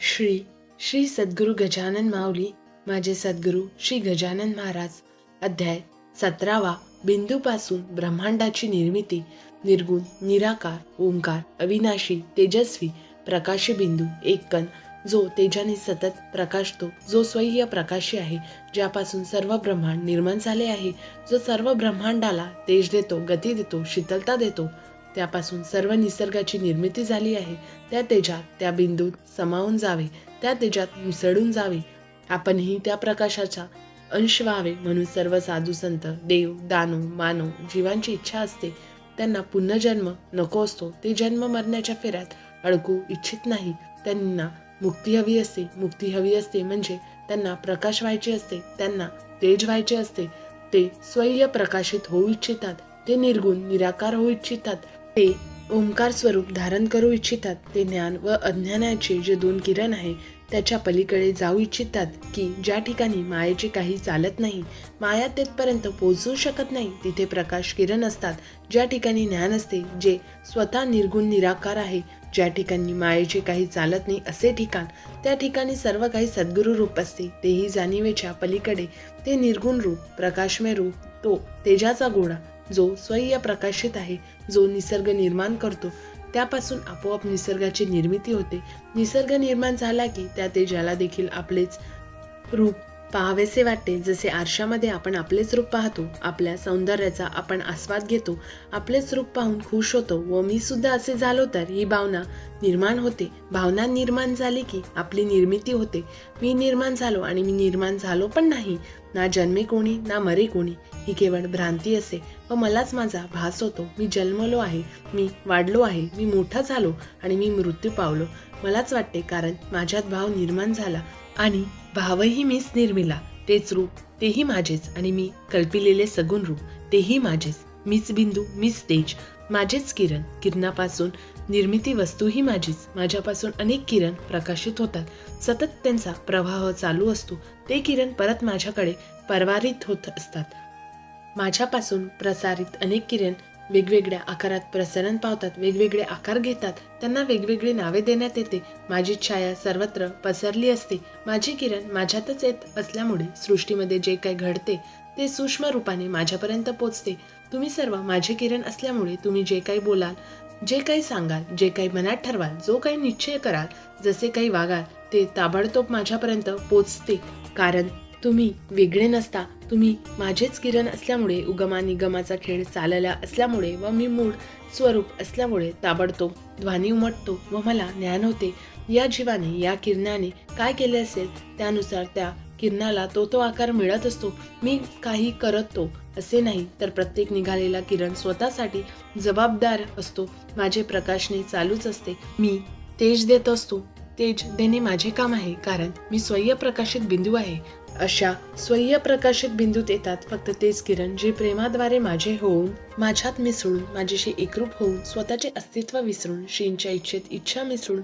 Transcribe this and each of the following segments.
श्री श्री सद्गुरू गजानन माऊली माझे सद्गुरू श्री गजानन महाराज. अध्याय सतरावा बिंदूपासून ब्रह्मांडाची निर्मिती निर्गुण निराकार ओंकार अविनाशी तेजस्वी प्रकाशी बिंदू एक जो तेजाने सतत प्रकाशतो जो स्वय्य प्रकाशी आहे ज्यापासून सर्व ब्रह्मांड निर्माण झाले आहे जो सर्व ब्रह्मांडाला तेज देतो गती देतो शीतलता देतो त्यापासून सर्व निसर्गाची निर्मिती झाली आहे. त्या तेजात त्या बिंदूत समावून जावे त्या तेजात मिसळून जावे. आपणही त्या प्रकाशाचा अंश व्हावे म्हणून सर्व साधू संत देव दानव मानव जीवांची इच्छा असते. त्यांना पुनर्जन्म नको असतो. ते जन्म मरण्याच्या फेऱ्यात अडकू इच्छित नाही. त्यांना मुक्ती हवी असते. मुक्ती हवी असते म्हणजे त्यांना प्रकाश व्हायचे असते. त्यांना तेज व्हायचे असते. ते स्वयं प्रकाशित होऊ इच्छितात. ते निर्गुण निराकार होऊ इच्छितात. ते ओंकार स्वरूप धारण करू इच्छितात. ते ज्ञान व अज्ञानाचे जे दोन किरण आहे त्याच्या पलीकडे जाऊ इच्छितात की ज्या ठिकाणी मायेचे काही चालत नाही माया तेथपर्यंत पोहोचू शकत नाही तिथे प्रकाश किरण असतात. ज्या ठिकाणी ज्ञान असते जे स्वतः निर्गुण निराकार आहे ज्या ठिकाणी मायेचे काही चालत नाही असे ठिकाण त्या ठिकाणी सर्व काही सद्गुरु रूप असते. तेही जाणीवेच्या पलीकडे ते निर्गुण रूप प्रकाशमय रूप तो तेजाचा गोळा जो स्वयं प्रकाशित आहे जो निसर्ग निर्माण करतो त्यापासून आपोआप निसर्गाची निर्मिती होते. निसर्ग निर्माण झाला की त्या तेजाला देखील आपलेच रूप पाहावेसे वाटते जसे आरशामध्ये आपण आपलेच रूप पाहतो आपल्या सौंदर्याचा आपण आस्वाद घेतो आपलेच रूप पाहून खुश होतो व मी सुद्धा असे झालो तर ही भावना निर्माण होते. भावना निर्माण झाली की आपली निर्मिती होते. मी निर्माण झालो आणि मी निर्माण झालो पण नाही. ना जन्मे कोणी ना मरे कोणी. ही केवळ भ्रांती असे व मलाच माझा भास होतो. मी जन्मलो आहे मी वाढलो आहे मी मोठा झालो आणि मी मृत्यू पावलो. मलाच वाटते कारण माझ्यात भाव निर्माण झाला. आणि भावही मीच निर्मिला तेच रूप तेही माझेच आणि मी कल्पिलेले सगुण रूप तेही माझेच. मीच बिंदू मीच तेज. माझेच किरण किरणापासून निर्मिती वस्तूही माझीच. माझ्यापासून अनेक किरण प्रकाशित होतात. सतत त्यांचा प्रवाह चालू असतो. ते किरण परत माझ्याकडे परवारित होत असतात. माझ्यापासून प्रसारित अनेक किरण वेगवेगळ्या आकारात प्रसरण पावतात वेगवेगळे आकार घेतात. त्यांना वेगवेगळी नावे देण्यात येते. माझी छाया सर्वत्र पसरली असते. माझी किरण माझ्यातच येत असल्यामुळे सृष्टीमध्ये जे काही घडते ते सूक्ष्म रूपाने माझ्यापर्यंत पोचते. तुम्ही सर्व माझे किरण असल्यामुळे तुम्ही जे काही बोलाल जे काही सांगाल जे काही मनात ठरवाल जो काही निश्चय कराल जसे काही वागाल ते ताबडतोब माझ्यापर्यंत पोचते. कारण तुम्ही वेगळे नसता. तुम्ही माझेच किरण असल्यामुळे उगमा निगमाचा खेळ चालला असल्यामुळे व मी मूळ स्वरूप असल्यामुळे ताबडतोब ध्वनी उमटतो व मला ज्ञान होते. या जीवाने या किरणाने काय केले असेल त्यानुसार त्या किरणाला तो तो आकार मिळत असतो. मी काही करतो असे नाही तर प्रत्येक निघालेला किरण स्वतःसाठी जबाबदार असतो. माझे प्रकाशने चालूच असते. मी तेज देत असतो. तेज देणे माझे काम आहे कारण मी स्वयं प्रकाशित बिंदू आहे. अशा स्वयं प्रकाशित बिंदूत येतात. फक्त तेच किरण जे प्रेमाद्वारे माझे होऊन माझ्यात मिसळून माझ्याशी एकरूप होऊन स्वतःचे अस्तित्व विसरून श्रींच्या इच्छेत इच्छा मिसळून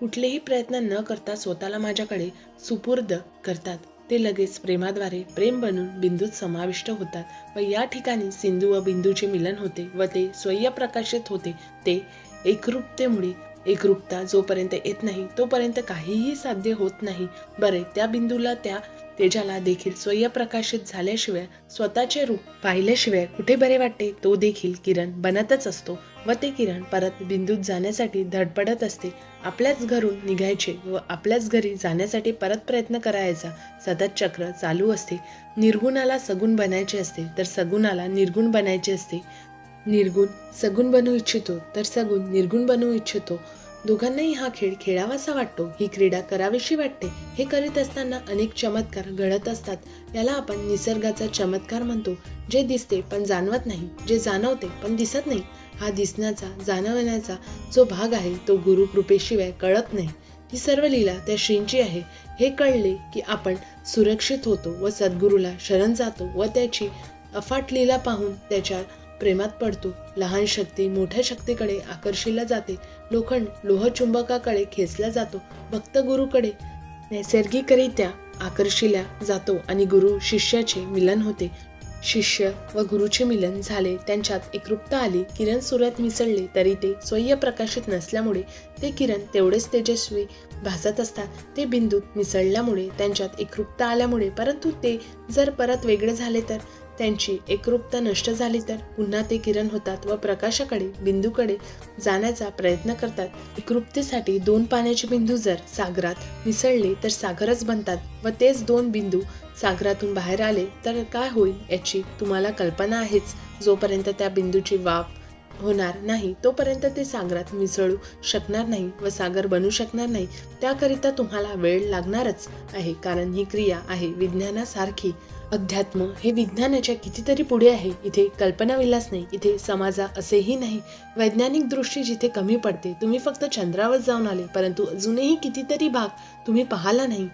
कुठलेही प्रयत्न न करता स्वतःला माझ्याकडे सुपूर्द करतात. ते लगेच प्रेमाद्वारे प्रेम बनून बिंदूत समाविष्ट होतात व या ठिकाणी सिंधू व बिंदूचे मिलन होते व ते स्वयं प्रकाशित होते. ते एकरूपतेमुळे एकरूपता जोपर्यंत येत नाही तोपर्यंत काहीही साध्य होत नाही. बरे त्या बिंदूला त्या तेजाला देखील स्वयं प्रकाशित झाल्याशिवाय स्वतःचे रूप पाहिल्याशिवाय कुठे बरे वाटते? तो देखील किरण बनतच असतो व ते किरण परत बिंदूत जाण्यासाठी धडपडत असते. आपल्याच घरून निघायचे व आपल्याच घरी जाण्यासाठी परत प्रयत्न करायचा. सतत चक्र चालू असते. निर्गुणाला सगुण बनायचे असते तर सगुणाला निर्गुण बनायचे असते. निर्गुण सगुण बनवू इच्छितो तर सगुण निर्गुण बनवू इच्छितो. दोघांनाही हा खेळ खेळावासा वाटतो. ही क्रीडा करावीशी वाटते. हे करीत असताना अनेक चमत्कार घडत असतात. याला आपण निसर्गाचा चमत्कार म्हणतो जे दिसते पण जाणवत नाही जे जाणवते पण दिसत नाही. हा दिसण्याचा जाणवण्याचा जो भाग आहे तो गुरुकृपेशिवाय कळत नाही. ही सर्व लीला त्या श्रींची आहे. हे कळले की आपण सुरक्षित होतो व सद्गुरूला शरण जातो व त्याची अफाट लीला पाहून त्याच्या प्रेमात पडतो. लहान शक्ती मोठ्या शक्तीकडे आकर्षिला जाते. लोखंड लोहचुंबकाकडे खेचला जातो. भक्त गुरुकडे नैसर्गिकरित्या आकर्षिला जातो आणि गुरु शिष्याचे मिलन होते. शिष्य व गुरुचे मिलन झाले. त्यांच्यात एकरूपता आली. किरण सूर्यात मिसळले तरी ते स्वयं प्रकाशित नसल्यामुळे ते किरण तेवढेच तेजस्वी भासत असतात. ते बिंदूत मिसळल्यामुळे त्यांच्यात एकरूपता आल्यामुळे परंतु ते जर परत वेगळे झाले तर? त्यांची एकरूपता नष्ट झाली तर? पुन्हा ते किरण होतात व प्रकाशाकडे बिंदूकडे जाण्याचा प्रयत्न करतात. एकरूपतेसाठी दोन पाण्याचे बिंदू जर सागरात मिसळले तर सागरच बनतात व तेच दोन बिंदू सागरातून बाहेर आले तर काय होईल याची तुम्हाला कल्पना आहेच. जोपर्यंत त्या बिंदूची वाफ होणार नाही तोपर्यंत ते सागरात मिसळू शकणार नाही व सागर बनू शकणार नाही. त्याकरिता तुम्हाला वेळ लागणारच आहे कारण ही क्रिया आहे विज्ञानासारखी. अध्यात्म हे विज्ञानाच्या कितीतरी पुढे आहे. इथे कल्पना विलास नाही इथे समाजा असेही नाही. वैज्ञानिक दृष्टी जिथे कमी पडते तुम्ही फक्त चंद्रावर जाऊन आले परंतु अजूनही कितीतरी भाग तुम्ही पाहाला नाही.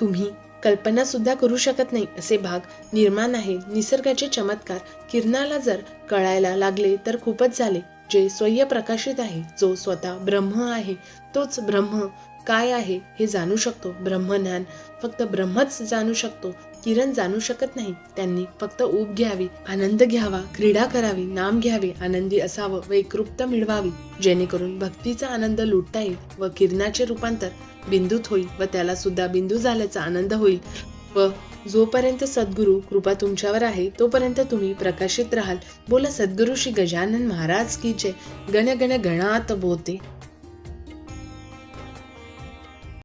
तुम्ही कल्पना सुद्धा करू शकत नाही असे भाग निर्माण आहे. निसर्गाचे चमत्कार किरणाला जर कळायला लागले तर खूपच झाले. जे स्वयं प्रकाशित आहे जो स्वतः ब्रह्म आहे तोच ब्रह्म काय आहे हे जाणू शकतो. ब्रह्मज्ञान फक्त ब्रह्मच जाणू शकतो. किरण जाणू शकत नाही. त्यांनी फक्त ऊब घ्यावी आनंद घ्यावा क्रीडा करावी नाम घ्यावे आनंदी असावं व एकरूपता मिळवावी. जेणेकरून भक्तीचा आनंद लुटता येईल व किरणाचे रूपांतर बिंदूत होईल व त्याला सुद्धा बिंदू झाल्याचा आनंद होईल व जोपर्यंत सद्गुरू कृपा तुमच्यावर आहे तोपर्यंत तुम्ही प्रकाशित राहाल. बोला सद्गुरू श्री गजानन महाराज की जय. गण गण गणात बोते.